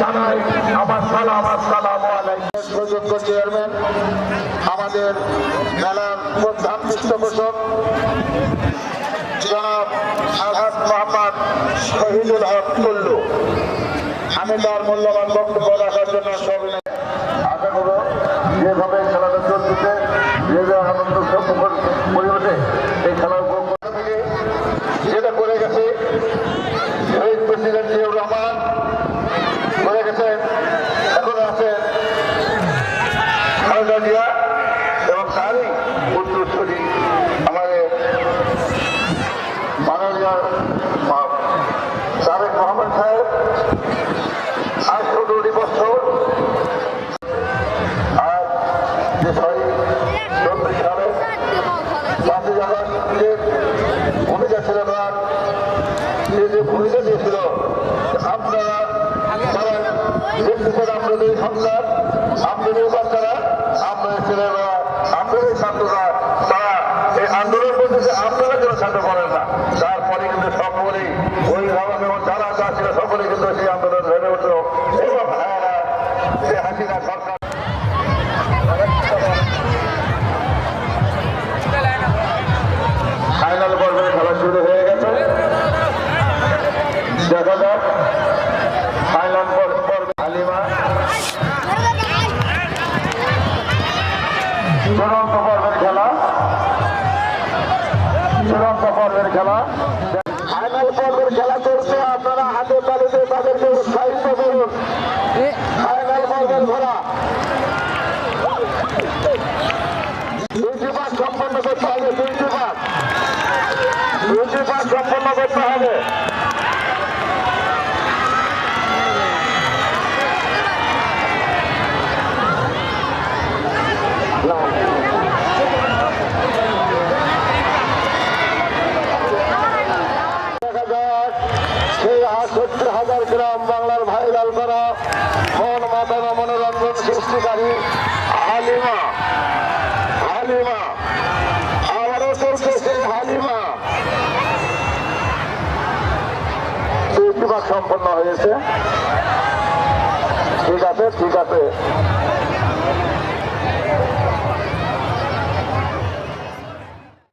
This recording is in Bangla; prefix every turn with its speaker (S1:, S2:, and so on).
S1: জানাই আমার সালাম আসসালাম
S2: সুযোগ্য চেয়ারম্যান, আমাদের মেলার প্রধান পৃষ্ঠপোষক জনাব আলহাজ মোহাম্মদ শহীদুল হক আমি তার মূল্যবান বক্তব্য রাখার জন্য সবিনয়
S1: জিয়া এবং তারই উত্তরসূরি আমাদের মাননীয় সাবেক মোহাম্মদ সাহেব যে আপনারা আপনাদের ছেলেরা আপনাদের ছাত্ররা তারা এই আন্দোলন করতেছে যেন করেন না। তারপরে কিন্তু সকলেই ওই ধরনের যারা যা ছিল সকলে কিন্তু সেই আন্দোলন ধরে উঠল। এবং হাসিনা সরকার খেলা শুরু হয়ে গেছে। দেখা যাক। চূড়ান্ত পর্বের খেলা। ফাইনাল পর্বের খেলা চলছে। আপনারা হাতে পালিতে তাদেরকে উৎসাহিত করুন। ফাইনাল পর্বের ঘোড়া দুইটি পাস সম্পন্ন করতে হবে দুইটি পাস। দুইটি পাস সম্পন্ন করতে হবে দেখা যাক সেই সত্তর হাজার গ্রাম বাংলার ভাইরাল করা মন মাতানো মনোরঞ্জন সৃষ্টিকারী হালিমা। হালিমা। আবারও চলছে সেই হালিমা। সম্পন্ন হয়েছে। ঠিক আছে ঠিক আছে।